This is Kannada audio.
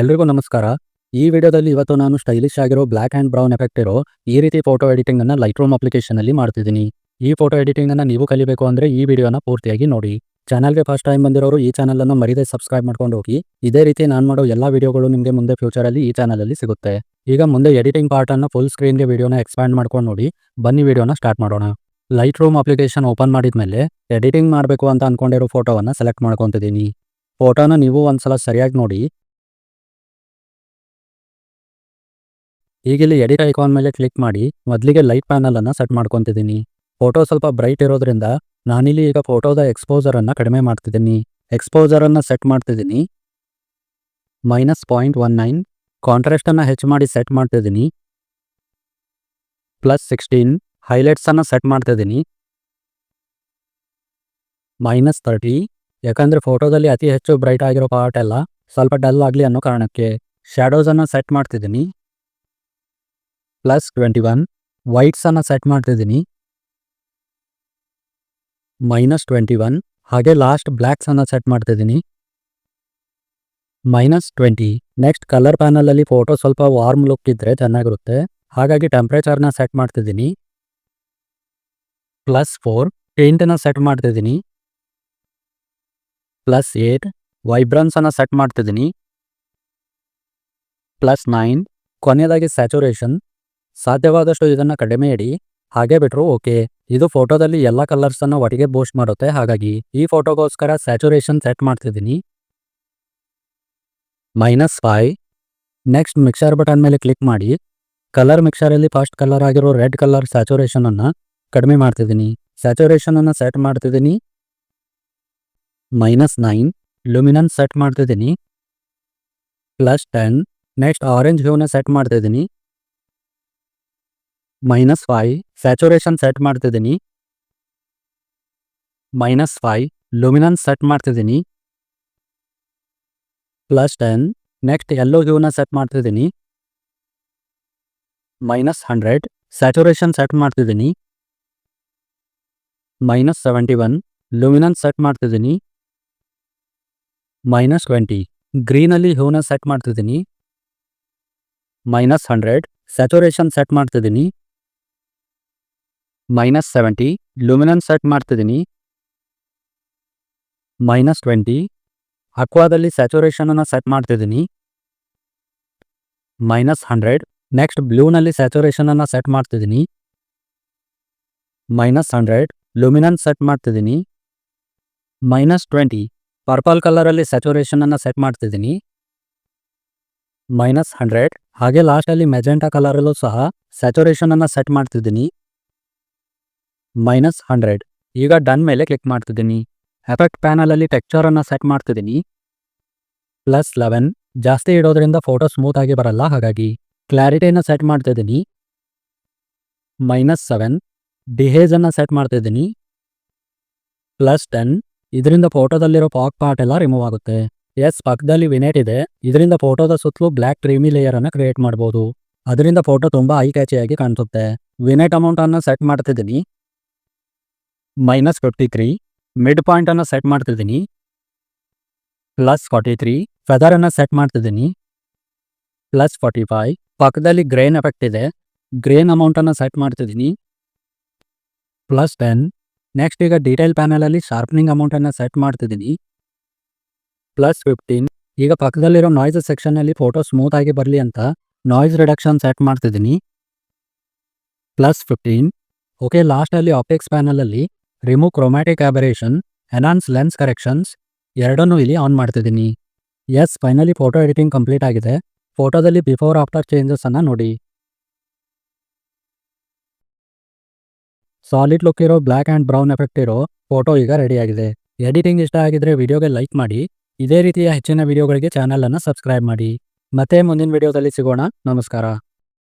ಎಲ್ರಿಗೂ ನಮಸ್ಕಾರ. ಈ ವಿಡಿಯೋದಲ್ಲಿ ಇವತ್ತು ನಾನು ಸ್ಟೈಲಿಶ್ ಆಗಿರೋ ಬ್ಲ್ಯಾಕ್ ಆ್ಯಂಡ್ ಬ್ರೌನ್ ಎಫೆಕ್ಟ್ ಇರೋ ಈ ರೀತಿ ಫೋಟೋ ಎಡಿಟಿಂಗ್ ಅನ್ನ ಲೈಟ್ ರೂಮ್ ಅಪ್ಲಿಕೇಶನ್ ಅಲ್ಲಿ ಮಾಡ್ತಿದ್ದೀನಿ. ಈ ಫೋಟೋ ಎಡಿಟಿಂಗ್ ಅನ್ನ ನೀವು ಕಲಿಬೇಕು ಅಂದ್ರೆ ಈ ವಿಡಿಯೋನ ಪೂರ್ತಿಯಾಗಿ ನೋಡಿ. ಚಾನಲ್ಗೆ ಫಸ್ಟ್ ಟೈಮ್ ಬಂದಿರೋರು ಈ ಚಾನಲನ್ನು ಅನ್ನು ಮರಿದೇ ಸಬ್ಸ್ಕ್ರೈಬ್ ಮಾಡ್ಕೊಂಡು ಹೋಗಿ. ಇದೇ ರೀತಿ ನಾನು ಮಾಡೋ ಎಲ್ಲ ವಿಡಿಯೋಗಳು ನಿಮಗೆ ಮುಂದೆ ಫ್ಯೂಚರ್ ಅಲ್ಲಿ ಈ ಚಾನಲಲ್ಲಿ ಸಿಗುತ್ತೆ. ಈಗ ಮುಂದೆ ಎಡಿಟಿಂಗ್ ಪಾರ್ಟ್ ಅನ್ನ ಫುಲ್ ಸ್ಕ್ರೀನ್ಗೆ ವಿಡಿಯೋನ ಎಕ್ಸ್ಪ್ಯಾಂಡ್ ಮಾಡ್ಕೊಂಡು ನೋಡಿ. ಬನ್ನಿ ವಿಡಿಯೋನ ಸ್ಟಾರ್ಟ್ ಮಾಡೋಣ. ಲೈಟ್ ರೂಮ್ ಅಪ್ಲಿಕೇಶನ್ ಓಪನ್ ಮಾಡಿದ್ಮೇಲೆ ಎಡಿಟಿಂಗ್ ಮಾಡಬೇಕು ಅಂತ ಅನ್ಕೊಂಡಿರೋ ಫೋಟೋವನ್ನು ಸೆಲೆಕ್ಟ್ ಮಾಡ್ಕೊತಿದ್ದೀನಿ. ಫೋಟೋನ ನೀವು ಒಂದ್ಸಲ ಸರಿಯಾಗಿ ನೋಡಿ. ಈಗ ಇಲ್ಲಿ ಎಡಿಟ್ ಐಕಾನ್ ಮೇಲೆ ಕ್ಲಿಕ್ ಮಾಡಿ ಮೊದಲಿಗೆ ಲೈಟ್ ಪ್ಯಾನಲ್ ಅನ್ನು ಸೆಟ್ ಮಾಡ್ಕೊತಿದ್ದೀನಿ. ಫೋಟೋ ಸ್ವಲ್ಪ ಬ್ರೈಟ್ ಇರೋದ್ರಿಂದ ನಾನಿಲ್ಲಿ ಈಗ ಫೋಟೋದ ಎಕ್ಸ್ಪೋಸರ್ ಅನ್ನ ಕಡಿಮೆ ಮಾಡ್ತಿದ್ದೀನಿ. ಎಕ್ಸ್ಪೋಸರ್ ಅನ್ನು ಸೆಟ್ ಮಾಡ್ತಿದ್ದೀನಿ. Minus point one nine. Contrast ಅನ್ನು ಹೆಚ್ಚು ಮಾಡಿ ಸೆಟ್ ಮಾಡ್ತಿದ್ದೀನಿ. Plus sixteen. ಹೈಲೈಟ್ಸ್ ಅನ್ನು ಸೆಟ್ ಮಾಡ್ತಿದ್ದೀನಿ. ಮೈನಸ್ ತರ್ಟಿ ಯಾಕಂದ್ರೆ ಫೋಟೋದಲ್ಲಿ ಅತಿ ಹೆಚ್ಚು ಬ್ರೈಟ್ ಆಗಿರೋ ಪಾರ್ಟ್ ಎಲ್ಲ ಸ್ವಲ್ಪ ಡಲ್ ಆಗಲಿ ಅನ್ನೋ ಕಾರಣಕ್ಕೆ ಶ್ಯಾಡೋಸ್ ಅನ್ನ ಸೆಟ್ ಮಾಡ್ತಿದ್ದೀನಿ. Plus twenty one. ವೈಟ್ಸನ್ನು ಸೆಟ್ ಮಾಡ್ತಿದ್ದೀನಿ. Minus twenty one. ಹಾಗೆ ಲಾಸ್ಟ್ ಬ್ಲ್ಯಾಕ್ಸನ್ನು ಸೆಟ್ ಮಾಡ್ತಿದ್ದೀನಿ. Minus twenty. ನೆಕ್ಸ್ಟ್ ಕಲರ್ ಪ್ಯಾನಲಲ್ಲಿ ಫೋಟೋ ಸ್ವಲ್ಪ ವಾರ್ಮ್ ಲುಕ್ ಇದ್ದರೆ ಚೆನ್ನಾಗಿರುತ್ತೆ. ಹಾಗಾಗಿ ಟೆಂಪ್ರೇಚರ್ನ ಸೆಟ್ ಮಾಡ್ತಿದ್ದೀನಿ. Plus four. ಪೇಂಟನ್ನ ಸೆಟ್ ಮಾಡ್ತಿದ್ದೀನಿ. Plus eight. ವೈಬ್ರನ್ಸ್ ಅನ್ನು ಸೆಟ್ ಮಾಡ್ತಿದ್ದೀನಿ. Plus nine. ಕೊನೆಯದಾಗಿ ಸ್ಯಾಚುರೇಷನ್. ಸಾಧ್ಯವಾದಷ್ಟು ಇದನ್ನ ಕಡಿಮೆ ಇಡಿ ಹಾಗೆ ಬಿಟ್ರು ಓಕೆ. ಇದು ಫೋಟೋದಲ್ಲಿ ಎಲ್ಲ ಕಲರ್ಸ್ ಅನ್ನು ಒಟ್ಟಿಗೆ ಬೂಸ್ಟ್ ಮಾಡುತ್ತೆ. ಹಾಗಾಗಿ ಈ ಫೋಟೋಗೋಸ್ಕರ ಸ್ಯಾಚುರೇಷನ್ ಸೆಟ್ ಮಾಡ್ತಿದ್ದೀನಿ. Minus five. Next mixer button ಮೇಲೆ ಕ್ಲಿಕ್ ಮಾಡಿ. ಕಲರ್ ಮಿಕ್ಸರಲ್ಲಿ ಫಸ್ಟ್ ಕಲರ್ ಆಗಿರೋ ರೆಡ್ ಕಲರ್ ಸ್ಯಾಚುರೇಷನ್ ಅನ್ನು ಕಡಿಮೆ ಮಾಡ್ತಿದ್ದೀನಿ. ಸ್ಯಾಚುರೇಷನ್ ಅನ್ನು ಸೆಟ್ ಮಾಡ್ತಿದ್ದೀನಿ. Minus nine. ಲುಮಿನನ್ ಸೆಟ್ ಮಾಡ್ತಿದ್ದೀನಿ. Plus ten. ನೆಕ್ಸ್ಟ್ ಆರೆಂಜ್ ಹ್ಯೂನ ಸೆಟ್ ಮಾಡ್ತಿದ್ದೀನಿ. ಮೈನಸ್ ಫೈ ಸ್ಯಾಚುರೇಷನ್ ಸೆಟ್ ಮಾಡ್ತಿದ್ದೀನಿ. ಮೈನಸ್ ಫೈ ಲುಮಿನನ್ಸ್ ಸೆಟ್ ಮಾಡ್ತಿದ್ದೀನಿ. ಪ್ಲಸ್ ಟೆನ್ ನೆಕ್ಸ್ಟ್ ಎಲ್ಲೋ ಹ್ಯೂನ ಸೆಟ್ ಮಾಡ್ತಿದ್ದೀನಿ. ಮೈನಸ್ ಹಂಡ್ರೆಡ್ ಸ್ಯಾಚುರೇಷನ್ ಸೆಟ್ ಮಾಡ್ತಿದ್ದೀನಿ. Minus seventy one luminance set ಮಾಡ್ತಿದ್ದೀನಿ ಮೈನಸ್ ಟ್ವೆಂಟಿ ಗ್ರೀನಲ್ಲಿ ಹ್ಯೂನ ಸೆಟ್ ಮಾಡ್ತಿದ್ದೀನಿ. ಮೈನಸ್ ಹಂಡ್ರೆಡ್ ಸ್ಯಾಚುರೇಷನ್ ಸೆಟ್ ಮಾಡ್ತಿದ್ದೀನಿ. ಮೈನಸ್ ಸೆವೆಂಟಿ, ಲುಮಿನನ್ ಸೆಟ್ ಮಾಡ್ತಿದ್ದೀನಿ. ಮೈನಸ್ ಟ್ವೆಂಟಿ, ಅಕ್ವಾದಲ್ಲಿ ಸ್ಯಾಚುರೇಷನ್ ಅನ್ನ ಸೆಟ್ ಮಾಡ್ತಿದ್ದೀನಿ. ಮೈನಸ್ ಹಂಡ್ರೆಡ್, ನೆಕ್ಸ್ಟ್ ಬ್ಲೂನಲ್ಲಿ ಸ್ಯಾಚುರೇಷನ್ ಅನ್ನ ಸೆಟ್ ಮಾಡ್ತಿದ್ದೀನಿ. ಮೈನಸ್ ಹಂಡ್ರೆಡ್, ಲುಮಿನನ್ ಸೆಟ್ ಮಾಡ್ತಿದ್ದೀನಿ. ಮೈನಸ್ ಟ್ವೆಂಟಿ, ಪರ್ಪಲ್ ಕಲರಲ್ಲಿ ಸ್ಯಾಚುರೇಷನ್ ಅನ್ನ ಸೆಟ್ ಮಾಡ್ತಿದ್ದೀನಿ. ಮೈನಸ್ ಹಂಡ್ರೆಡ್, ಹಾಗೆ ಲಾಸ್ಟಲ್ಲಿ ಮೆಜೆಂಟಾ ಕಲರಲ್ಲೂ ಸಹ ಸ್ಯಾಚುರೇಷನನ್ನು ಸೆಟ್ ಮಾಡ್ತಿದ್ದೀನಿ. Minus hundred. ಈಗ ಡನ್ ಮೇಲೆ ಕ್ಲಿಕ್ ಮಾಡ್ತಿದ್ದೀನಿ. ಎಫೆಕ್ಟ್ ಪ್ಯಾನಲಲ್ಲಿ ಟೆಕ್ಚರನ್ನು ಸೆಟ್ ಮಾಡ್ತಿದ್ದೀನಿ. Plus eleven. ಜಾಸ್ತಿ ಇಡೋದ್ರಿಂದ ಫೋಟೋ ಸ್ಮೂತ್ ಆಗಿ ಬರಲ್ಲ, ಹಾಗಾಗಿ ಕ್ಲಾರಿಟಿಯನ್ನು ಸೆಟ್ ಮಾಡ್ತಿದ್ದೀನಿ. Minus seven. ಡಿಹೇಜನ್ನು ಸೆಟ್ ಮಾಡ್ತಿದ್ದೀನಿ. Plus ten. ಇದರಿಂದ ಫೋಟೋದಲ್ಲಿರೋ ಪಾಕ್ ಪಾರ್ಟ್ ಎಲ್ಲ ರಿಮೂವ್ ಆಗುತ್ತೆ. ಎಸ್, ಪಕ್ಕದಲ್ಲಿ ವಿನೆಟ್ ಇದೆ. ಇದರಿಂದ ಫೋಟೋದ ಸುತ್ತಲೂ ಬ್ಲ್ಯಾಕ್ ಕ್ರೀಮಿ ಲೇಯರ್ ಅನ್ನ ಕ್ರಿಯೇಟ್ ಮಾಡಬಹುದು ಅದರಿಂದ ಫೋಟೋ ತುಂಬಾ ಐ ಕ್ಯಾಚಿಯಾಗಿ ಕಾಣಿಸುತ್ತೆ. ವಿನೆಟ್ ಅಮೌಂಟ್ ಅನ್ನ ಸೆಟ್ ಮಾಡ್ತಿದ್ದೀನಿ. ಮೈನಸ್ ಫಿಫ್ಟಿ ತ್ರೀ ಮಿಡ್ ಪಾಯಿಂಟನ್ನು ಸೆಟ್ ಮಾಡ್ತಿದ್ದೀನಿ. ಪ್ಲಸ್ ಫಾರ್ಟಿ ತ್ರೀ ಫೆದರ್ ಅನ್ನ ಸೆಟ್ ಮಾಡ್ತಿದ್ದೀನಿ. ಪ್ಲಸ್ ಫಾರ್ಟಿ ಫೈವ್ ಪಕ್ಕದಲ್ಲಿ ಗ್ರೇನ್ ಎಫೆಕ್ಟ್ ಇದೆ. ಗ್ರೇನ್ ಅಮೌಂಟನ್ನು ಸೆಟ್ ಮಾಡ್ತಿದ್ದೀನಿ. ಪ್ಲಸ್ ಟೆನ್ ನೆಕ್ಸ್ಟ್ ಈಗ ಡೀಟೇಲ್ ಪ್ಯಾನಲಲ್ಲಿ ಶಾರ್ಪ್ನಿಂಗ್ ಅಮೌಂಟನ್ನು ಸೆಟ್ ಮಾಡ್ತಿದ್ದೀನಿ. ಪ್ಲಸ್ ಫಿಫ್ಟೀನ್ ಈಗ ಪಕ್ಕದಲ್ಲಿರೋ ನಾಯ್ಸ್ ಸೆಕ್ಷನ್ ಅಲ್ಲಿ ಫೋಟೋ ಸ್ಮೂತ್ ಆಗಿ ಬರಲಿ ಅಂತ ನಾಯ್ಸ್ ರಿಡಕ್ಷನ್ ಸೆಟ್ ಮಾಡ್ತಿದ್ದೀನಿ. ಪ್ಲಸ್ ಫಿಫ್ಟೀನ್ ಓಕೆ ಲಾಸ್ಟಲ್ಲಿ ಆಪ್ಟಿಕ್ಸ್ ಪ್ಯಾನಲ್ ಅಲ್ಲಿ remove chromatic aberration enhance lens corrections ಎರಡನ್ನೂ ಇಲ್ಲಿ ಆನ್ ಮಾಡ್ತಿದ್ದೀನಿ. Yes finally photo editing complete ಆಗಿದೆ. ಫೋಟೋದಲ್ಲಿ ಬಿಫೋರ್ ಆಫ್ಟರ್ ಚೇಂಜಸ್ ಅನ್ನ ನೋಡಿ. ಸಾಲಿಡ್ ಲುಕ್ ಇರೋ ಬ್ಲ್ಯಾಕ್ ಆ್ಯಂಡ್ ಬ್ರೌನ್ ಎಫೆಕ್ಟ್ ಇರೋ ಫೋಟೋ ಈಗ ರೆಡಿಯಾಗಿದೆ ಎಡಿಟಿಂಗ್ ಇಷ್ಟ ಆಗಿದ್ರೆ ವಿಡಿಯೋಗೆ ಲೈಕ್ ಮಾಡಿ. ಇದೇ ರೀತಿಯ ಹೆಚ್ಚಿನ ವಿಡಿಯೋಗಳಿಗೆ ಚಾನಲ್ ಅನ್ನು ಸಬ್ಸ್ಕ್ರೈಬ್ ಮಾಡಿ. ಮತ್ತೆ ಮುಂದಿನ ವಿಡಿಯೋದಲ್ಲಿ ಸಿಗೋಣ. ನಮಸ್ಕಾರ.